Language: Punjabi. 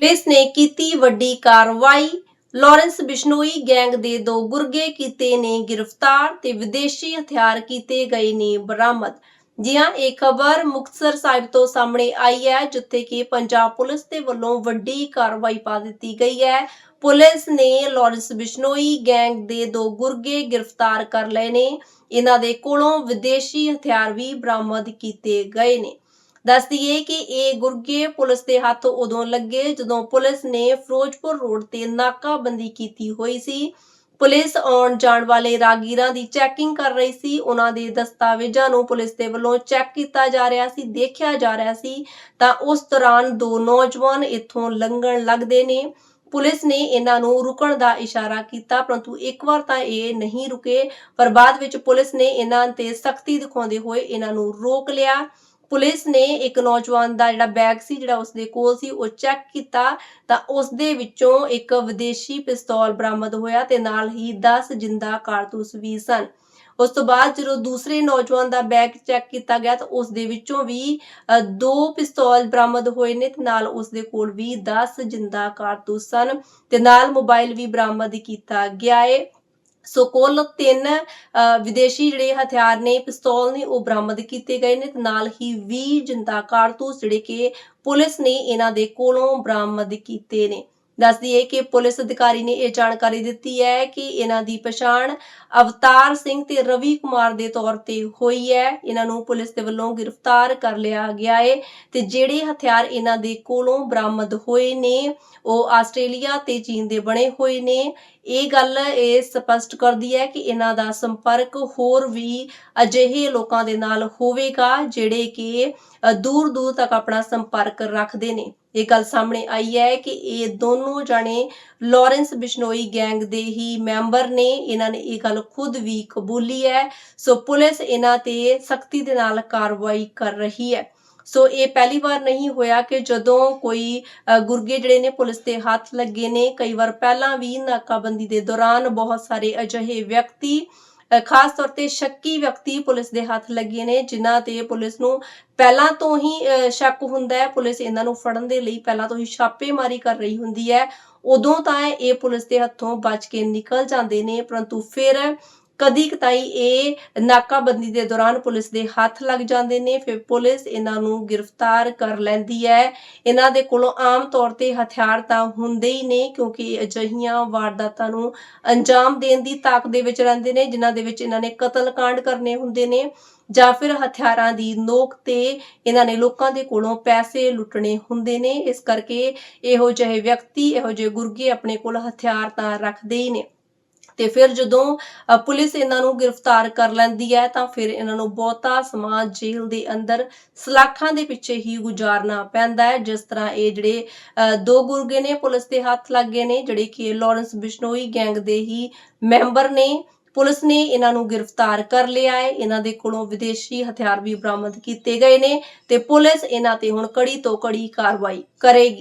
ਪੁਲਿਸ ਨੇ ਕੀਤੀ ਵੱਡੀ ਕਾਰਵਾਈ। ਲਾਰੈਂਸ ਬਿਸ਼ਨੋਈ ਗੈਂਗ ਦੇ ਦੋ ਗੁਰਗੇ ਕੀਤੇ ਨੇ ਗ੍ਰਿਫਤਾਰ ਤੇ ਵਿਦੇਸ਼ੀ ਹਥਿਆਰ ਕੀਤੇ ਗਏ ਨੇ ਬਰਾਮਦ। ਜੀ ਇਹ ਖਬਰ ਮੁਕਤਸਰ ਸਾਹਿਬ ਤੋਂ ਸਾਹਮਣੇ ਆਈ ਹੈ, ਜਿੱਥੇ ਕਿ ਪੰਜਾਬ ਪੁਲਿਸ ਦੇ ਵੱਲੋਂ ਵੱਡੀ ਕਾਰਵਾਈ ਪਾ ਦਿੱਤੀ ਗਈ ਹੈ। ਪੁਲਿਸ ਨੇ ਲਾਰੈਂਸ ਬਿਸ਼ਨੋਈ ਗੈਂਗ ਦੇ ਦੋ ਗੁਰਗੇ ਗ੍ਰਿਫਤਾਰ ਕਰ ਲਏ ਨੇ। ਇਹਨਾਂ ਦੇ ਕੋਲੋਂ ਵਿਦੇਸ਼ੀ ਹਥਿਆਰ ਵੀ ਬਰਾਮਦ ਕੀਤੇ ਗਏ ਨੇ। ਦੱਸ ਦਈਏ ਕਿ ਇਹ ਗੁਰਗੇ ਪੁਲਿਸ ਦੇ ਹੱਥ ਉਦੋਂ ਲੱਗੇ ਜਦੋਂ ਪੁਲਿਸ ਨੇ ਫਿਰੋਜ਼ਪੁਰ ਰੋਡ ਤੇ ਨਾਕਾਬੰਦੀ ਕੀਤੀ ਹੋਈ ਸੀ। ਪੁਲਿਸ ਆਉਣ ਜਾਣ ਵਾਲੇ ਰਾਗੀਰਾਂ ਦੀ ਚੈਕਿੰਗ ਕਰ ਰਹੀ ਸੀ। ਉਹਨਾਂ ਦੇ ਦਸਤਾਵੇਜ਼ਾਂ ਨੂੰ ਪੁਲਿਸ ਦੇ ਵੱਲੋਂ ਚੈੱਕ ਕੀਤਾ ਜਾ ਰਿਹਾ ਸੀ, ਦੇਖਿਆ ਜਾ ਰਿਹਾ ਸੀ। ਤਾਂ ਉਸ ਦੌਰਾਨ ਦੋ ਨੌਜਵਾਨ ਇੱਥੋਂ ਲੰਘਣ ਲੱਗਦੇ ਨੇ। ਪੁਲਿਸ ਨੇ ਇਹਨਾਂ ਨੂੰ ਰੁਕਣ ਦਾ ਇਸ਼ਾਰਾ ਕੀਤਾ, ਪਰੰਤੂ ਇੱਕ ਵਾਰ ਤਾਂ ਇਹ ਨਹੀਂ ਰੁਕੇ। ਪਰ ਬਾਅਦ ਵਿੱਚ ਪੁਲਿਸ ਨੇ ਇਹਨਾਂ ਤੇ ਸਖਤੀ ਦਿਖਾਉਂਦੇ ਹੋਏ ਇਹਨਾਂ ਨੂੰ ਰੋਕ ਲਿਆ। ਪੁਲਿਸ ਨੇ ਇੱਕ ਨੌਜਵਾਨ ਦਾ ਜਿਹੜਾ ਬੈਗ ਸੀ, ਜਿਹੜਾ ਉਸਦੇ ਕੋਲ ਸੀ, ਉਹ ਚੈੱਕ ਕੀਤਾ ਤਾਂ ਉਸ ਦੇ ਵਿੱਚੋਂ ਇੱਕ ਵਿਦੇਸ਼ੀ ਪਿਸਤੌਲ ਬਰਾਮਦ ਹੋਇਆ ਤੇ ਨਾਲ ਹੀ 10 ਜਿੰਦਾ ਕਾਰਤੂਸ ਵੀ ਸਨ। ਉਸ ਤੋਂ ਬਾਅਦ ਜਦੋਂ ਦੂਸਰੇ ਨੌਜਵਾਨ ਦਾ ਬੈਗ ਚੈੱਕ ਕੀਤਾ ਗਿਆ ਤਾਂ ਉਸ ਦੇ ਵਿੱਚੋਂ ਵੀ ਦੋ ਪਿਸਤੌਲ ਬਰਾਮਦ ਹੋਏ ਨੇ ਤੇ ਨਾਲ ਉਸ ਦੇ ਕੋਲ ਵੀ 10 ਜਿੰਦਾ ਕਾਰਤੂਸ ਸਨ ਤੇ ਨਾਲ ਮੋਬਾਈਲ ਵੀ ਬਰਾਮਦ ਕੀਤਾ ਗਿਆ ਹੈ ਸੋ ਕੁੱਲ ਤਿੰਨ ਅ, ਵਿਦੇਸ਼ੀ ਜਿਹੜੇ ਹਥਿਆਰ ਨੇ ਪਿਸਤੌਲ ਨੇ ਉਹ ਬਰਾਮਦ ਕੀਤੇ ਗਏ ਨੇ ਤੇ ਨਾਲ ਹੀ 20 ਜਿੰਦਾ ਕਾਰਤੂਸ ਜਿਹੜੇ ਕਿ ਪੁਲਿਸ ਨੇ ਇਹਨਾਂ ਦੇ ਕੋਲੋਂ ਬਰਾਮਦ ਕੀਤੇ ਨੇ। ਦੱਸਦੀ ਹੈ ਕਿ ਪੁਲਿਸ ਅਧਿਕਾਰੀ ਨੇ ਇਹ ਜਾਣਕਾਰੀ ਦਿੱਤੀ ਹੈ ਕਿ ਇਹਨਾਂ ਦੀ ਪਛਾਣ ਅਵਤਾਰ ਸਿੰਘ ਤੇ ਰਵੀ ਕੁਮਾਰ ਦੇ ਤੌਰ ਤੇ ਹੋਈ ਹੈ। ਇਹਨਾਂ ਨੂੰ ਪੁਲਿਸ ਦੇ ਵੱਲੋਂ ਗ੍ਰਿਫਤਾਰ ਕਰ ਲਿਆ ਗਿਆ ਹੈ ਤੇ ਜਿਹੜੇ ਹਥਿਆਰ ਇਹਨਾਂ ਦੇ ਕੋਲੋਂ ਬਰਾਮਦ ਹੋਏ ਨੇ, ਉਹ ਆਸਟ੍ਰੇਲੀਆ ਤੇ ਚੀਨ ਦੇ ਬਣੇ ਹੋਏ ਨੇ। ਇਹ ਗੱਲ ਇਹ ਸਪਸ਼ਟ ਕਰਦੀ ਹੈ ਕਿ ਇਹਨਾਂ ਦਾ ਸੰਪਰਕ ਹੋਰ ਵੀ ਅਜਿਹੇ ਲੋਕਾਂ ਦੇ ਨਾਲ ਹੋਵੇਗਾ ਜਿਹੜੇ ਕਿ ਦੂਰ ਦੂਰ ਤੱਕ ਆਪਣਾ ਸੰਪਰਕ ਰੱਖਦੇ ਨੇ। ਇਹ ਗੱਲ ਸਾਹਮਣੇ ਆਈ ਹੈ ਕਿ ਇਹ ਦੋਨੋਂ ਜਾਣੇ ਲਾਰੈਂਸ ਬਿਸ਼ਨੋਈ ਗੈਂਗ ਦੇ ਹੀ ਮੈਂਬਰ ਨੇ। ਇਹਨਾਂ ਨੇ ਇਹ ਗੱਲ ਖੁਦ ਵੀ ਕਬੂਲੀ ਹੈ। ਸੋ ਪੁਲਿਸ ਇਹਨਾਂ ਤੇ ਸਖਤੀ ਦੇ ਨਾਲ ਕਾਰਵਾਈ ਕਰ ਰਹੀ ਹੈ। ਸੋ ਇਹ ਪਹਿਲੀ ਵਾਰ ਨਹੀਂ ਹੋਇਆ ਕਿ ਜਦੋਂ ਕੋਈ ਗੁਰਗੇ ਜਿਹੜੇ ਨੇ ਪੁਲਿਸ ਤੇ ਹੱਥ ਲੱਗੇ ਨੇ, ਕਈ ਵਾਰ ਪਹਿਲਾਂ ਵੀ ਨਾਕਾਬੰਦੀ ਦੇ ਦੌਰਾਨ ਬਹੁਤ ਸਾਰੇ ਅਜਿਹੇ ਵਿਅਕਤੀ ਖਾਸ ਤੌਰ ਤੇ ਸ਼ੱਕੀ ਵਿਅਕਤੀ ਪੁਲਿਸ ਦੇ ਹੱਥ ਲੱਗੇ ਨੇ ਜਿਨ੍ਹਾਂ ਤੇ ਪੁਲਿਸ ਨੂੰ ਪਹਿਲਾਂ ਤੋਂ ਹੀ ਅ, ਸ਼ੱਕ ਹੁੰਦਾ ਹੈ। ਪੁਲਿਸ ਇਹਨਾਂ ਨੂੰ ਫੜਨ ਦੇ ਲਈ ਪਹਿਲਾਂ ਤੋਂ ਹੀ ਛਾਪੇਮਾਰੀ ਕਰ ਰਹੀ ਹੁੰਦੀ ਹੈ। ਉਦੋਂ ਤਾਂ ਇਹ ਪੁਲਿਸ ਦੇ ਹੱਥੋਂ ਬਚ ਕੇ ਨਿਕਲ ਜਾਂਦੇ ਨੇ ਪਰੰਤੂ ਫਿਰ ਕਦੀ ਕਤਾਈ ਇਹ ਨਾਕਾਬੰਦੀ ਦੇ ਦੌਰਾਨ ਪੁਲਿਸ ਦੇ ਹੱਥ ਲੱਗ ਜਾਂਦੇ ਨੇ, ਫਿਰ ਪੁਲਿਸ ਇਹਨਾਂ ਨੂੰ ਗ੍ਰਿਫਤਾਰ ਕਰ ਲੈਂਦੀ ਹੈ। ਇਹਨਾਂ ਦੇ ਕੋਲੋਂ ਆਮ ਤੌਰ ਤੇ ਹਥਿਆਰ ਤਾਂ ਹੁੰਦੇ ਹੀ ਨੇ, ਕਿਉਂਕਿ ਇਹ ਵਾਰਦਾਤਾਂ ਨੂੰ ਅੰਜਾਮ ਦੇਣ ਦੀ ਤਾਕ ਦੇ ਵਿੱਚ ਰਹਿੰਦੇ ਨੇ, ਜਿਨ੍ਹਾਂ ਦੇ ਵਿੱਚ ਇਹਨਾਂ ਨੇ ਕਤਲकांड ਕਰਨੇ ਹੁੰਦੇ ਨੇ ਜਾਂ ਫਿਰ ਹਥਿਆਰਾਂ ਦੀ ਨੋਕ ਤੇ ਇਹਨਾਂ ਨੇ ਲੋਕਾਂ ਦੇ ਕੋਲੋਂ ਪੈਸੇ ਲੁੱਟਣੇ ਹੁੰਦੇ ਨੇ। ਇਸ ਕਰਕੇ ਇਹੋ ਜਿਹੇ ਵਿਅਕਤੀ, ਇਹੋ ਜਿਹੇ ਗੁਰਗੇ ਆਪਣੇ ਕੋਲ ਹਥਿਆਰ ਤਾਂ ਰੱਖਦੇ ਹੀ ਨੇ। ਤੇ ਫਿਰ ਜਦੋਂ ਪੁਲਿਸ ਇਹਨਾਂ ਨੂੰ ਗ੍ਰਿਫਤਾਰ ਕਰ ਲੈਂਦੀ ਹੈ, ਤਾਂ ਫਿਰ ਇਹਨਾਂ ਨੂੰ ਬਹੁਤਾ ਸਮਾਂ ਜੇਲ੍ਹ ਦੇ ਅੰਦਰ ਸਲਾਖਾਂ ਦੇ ਪਿੱਛੇ ਹੀ ਗੁਜ਼ਾਰਨਾ ਪੈਂਦਾ ਹੈ। ਜਿਸ ਤਰ੍ਹਾਂ ਇਹ ਜਿਹੜੇ ਦੋ ਗੁਰਗੇ ਨੇ ਪੁਲਿਸ ਦੇ ਹੱਥ ਲੱਗੇ ਨੇ, ਜਿਹੜੇ ਕਿ ਲਾਰੈਂਸ ਬਿਸ਼ਨੋਈ ਗੈਂਗ ਦੇ ਹੀ ਮੈਂਬਰ ਨੇ। ਪੁਲਿਸ ਨੇ ਇਹਨਾਂ ਨੂੰ ਗ੍ਰਿਫਤਾਰ ਕਰ ਲਿਆ ਹੈ। ਇਹਨਾਂ ਦੇ ਕੋਲੋਂ ਵਿਦੇਸ਼ੀ ਹਥਿਆਰ ਵੀ ਬਰਾਮਦ ਕੀਤੇ ਗਏ ਨੇ ਤੇ ਪੁਲਿਸ ਇਹਨਾਂ ਤੇ ਹੁਣ ਕੜੀ ਤੋਂ ਕੜੀ ਕਾਰਵਾਈ ਕਰੇਗੀ।